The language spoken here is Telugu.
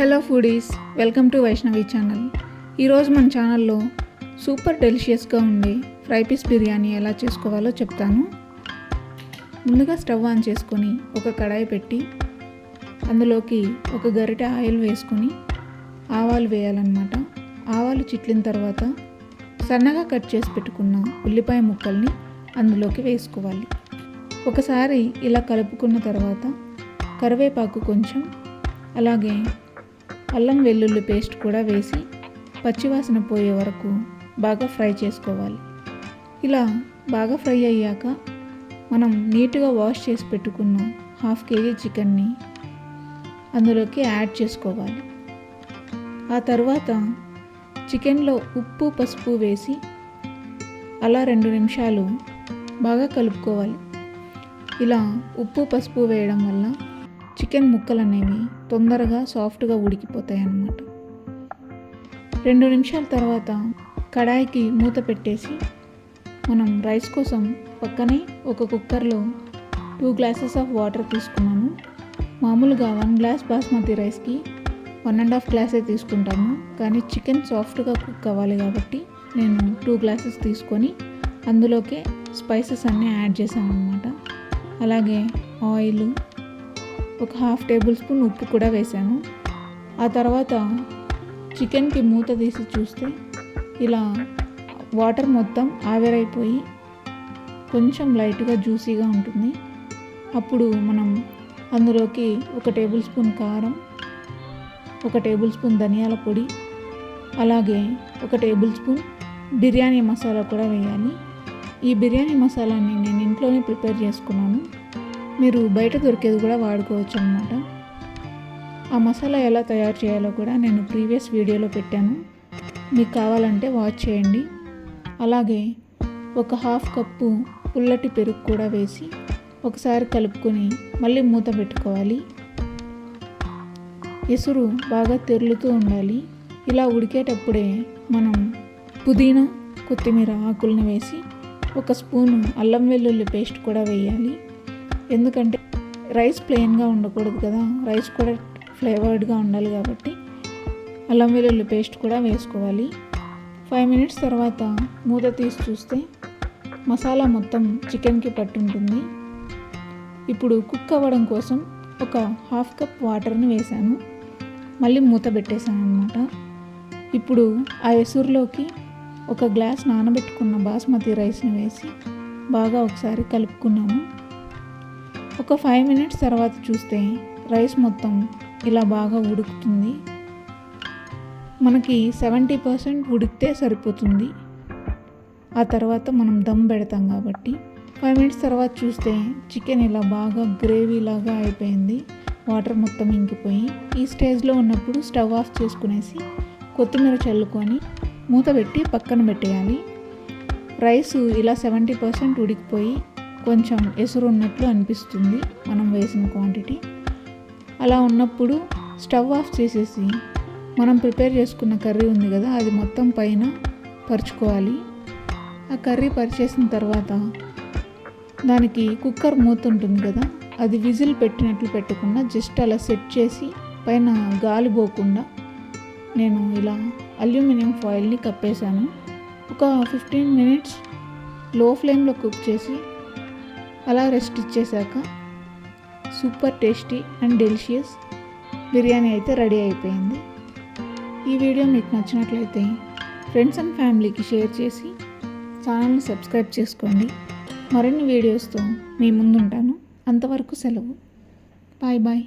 Hello foodies welcome to Vaishnavi channel. ఈరోజు మన ఛానల్లో సూపర్ డెలిషియస్గా ఉండే ఫ్రై పీస్ బిర్యానీ ఎలా చేసుకోవాలో చెప్తాను. ముందుగా స్టవ్ ఆన్ చేసుకొని ఒక కడాయి పెట్టి అందులోకి ఒక గరిటె ఆయిల్ వేసుకొని ఆవాలు వేయాలన్నమాట. ఆవాలు చిట్లిన తర్వాత సన్నగా కట్ చేసి పెట్టుకున్న ఉల్లిపాయ ముక్కల్ని అందులోకి వేసుకోవాలి. ఒకసారి ఇలా కలుపుకున్న తర్వాత కరివేపాకు కొంచెం అలాగే అల్లం వెల్లుల్లి పేస్ట్ కూడా వేసి పచ్చివాసన పోయే వరకు బాగా ఫ్రై చేసుకోవాలి. ఇలా బాగా ఫ్రై అయ్యాక మనం నీట్గా వాష్ చేసి పెట్టుకున్న హాఫ్ కేజీ చికెన్ని అందులోకి యాడ్ చేసుకోవాలి. ఆ తర్వాత చికెన్లో ఉప్పు పసుపు వేసి అలా రెండు నిమిషాలు బాగా కలుపుకోవాలి. ఇలా ఉప్పు పసుపు వేయడం వల్ల చికెన్ ముక్కలు అనేవి తొందరగా సాఫ్ట్గా ఉడికిపోతాయి అన్నమాట రెండు నిమిషాల తర్వాత కడాయికి మూత పెట్టేసి మనం రైస్ కోసం పక్కనే ఒక కుక్కర్లో టూ గ్లాసెస్ ఆఫ్ వాటర్ తీసుకున్నాను మామూలుగా వన్ గ్లాస్ బాస్మతి రైస్కి వన్ అండ్ హాఫ్ గ్లాసే తీసుకుంటాము. కానీ చికెన్ సాఫ్ట్గా కుక్ అవ్వాలి కాబట్టి నేను టూ గ్లాసెస్ తీసుకొని అందులోకే స్పైసెస్ అన్నీ యాడ్ చేశాను అనమాట అలాగే ఆయిల్ ఒక హాఫ్ టేబుల్ స్పూన్ ఉప్పు కూడా వేసాను. ఆ తర్వాత చికెన్కి మూత తీసి చూస్తే ఇలా వాటర్ మొత్తం ఆవిరైపోయి కొంచెం లైట్గా జ్యూసీగా ఉంటుంది. అప్పుడు మనం అందులోకి ఒక టేబుల్ స్పూన్ కారం ఒక టేబుల్ స్పూన్ ధనియాల పొడి అలాగే ఒక టేబుల్ స్పూన్ బిర్యానీ మసాలా కూడా వేయాలి. ఈ బిర్యానీ మసాలాని నేను ఇంట్లోనే ప్రిపేర్ చేసుకున్నాను. మీరు బయట దొరికేది కూడా వాడుకోవచ్చు అనమాట ఆ మసాలా ఎలా తయారు చేయాలో కూడా నేను ప్రీవియస్ వీడియోలో పెట్టాను. మీకు కావాలంటే వాచ్ చేయండి. అలాగే ఒక హాఫ్ కప్పు పుల్లటి పెరుగు కూడా వేసి ఒకసారి కలుపుకొని మళ్ళీ మూత పెట్టుకోవాలి. ఎసురు బాగా తెరులుతూ ఉండాలి. ఇలా ఉడికేటప్పుడే మనం పుదీనా కొత్తిమీర ఆకుల్ని వేసి ఒక స్పూను అల్లం వెల్లుల్లి పేస్ట్ కూడా వేయాలి. ఎందుకంటే రైస్ ప్లెయిన్గా ఉండకూడదు కదా. రైస్ కూడా ఫ్లేవర్డ్గా ఉండాలి కాబట్టి అల్లం వెల్లుల్లి పేస్ట్ కూడా వేసుకోవాలి. ఫైవ్ మినిట్స్ తర్వాత మూత తీసి చూస్తే మసాలా మొత్తం చికెన్కి పట్టుంటుంది. ఇప్పుడు కుక్ అవ్వడం కోసం ఒక హాఫ్ కప్ వాటర్ని వేసాను. మళ్ళీ మూత పెట్టేశాను అనమాట ఇప్పుడు ఆ ఎసురులోకి ఒక గ్లాస్ నానబెట్టుకున్న బాస్మతి రైస్ని వేసి బాగా ఒకసారి కలుపుకున్నాను. ఒక ఫైవ్ మినిట్స్ తర్వాత చూస్తే రైస్ మొత్తం ఇలా బాగా ఉడుకుతుంది. మనకి సెవెంటీ పర్సెంట్ ఉడికితే సరిపోతుంది. ఆ తర్వాత మనం దమ్ పెడతాం కాబట్టి ఫైవ్ మినిట్స్ తర్వాత చూస్తే చికెన్ ఇలా బాగా గ్రేవీ లాగా అయిపోయింది. వాటర్ మొత్తం ఇంకిపోయి ఈ స్టేజ్లో ఉన్నప్పుడు స్టవ్ ఆఫ్ చేసుకునేసి కొత్తిమీర చల్లుకొని మూత పెట్టి పక్కన పెట్టేయాలి. రైస్ ఇలా సెవెంటీ పర్సెంట్ ఉడికిపోయి కొంచెం ఎసురు ఉన్నట్లు అనిపిస్తుంది మనం వేసిన క్వాంటిటీ అలా ఉన్నప్పుడు స్టవ్ ఆఫ్ చేసేసి మనం ప్రిపేర్ చేసుకున్న కర్రీ ఉంది కదా అది మొత్తం పైన పరుచుకోవాలి. ఆ కర్రీ పరిచేసిన తర్వాత దానికి కుక్కర్ మూత ఉంటుంది కదా అది విజిల్ పెట్టినట్లు పెట్టకుండా జస్ట్ అలా సెట్ చేసి పైన గాలి పోకుండా నేను ఇలా అల్యూమినియం ఫాయిల్ని కప్పేశాను. ఒక ఫిఫ్టీన్ మినిట్స్లో ఫ్లేమ్లో కుక్ చేసి అలా rest ఇచ్చేసాక super tasty and delicious biryani అయితే రెడీ అయిపోయింది. ఈ వీడియో మీకు నచ్చినట్లయితే ఫ్రెండ్స్ అండ్ ఫ్యామిలీకి షేర్ చేసి ఛానల్ని సబ్స్క్రైబ్ చేసుకోండి. మరిన్ని వీడియోస్తో మీ ముందుంటాను. అంతవరకు సెలవు. Bye bye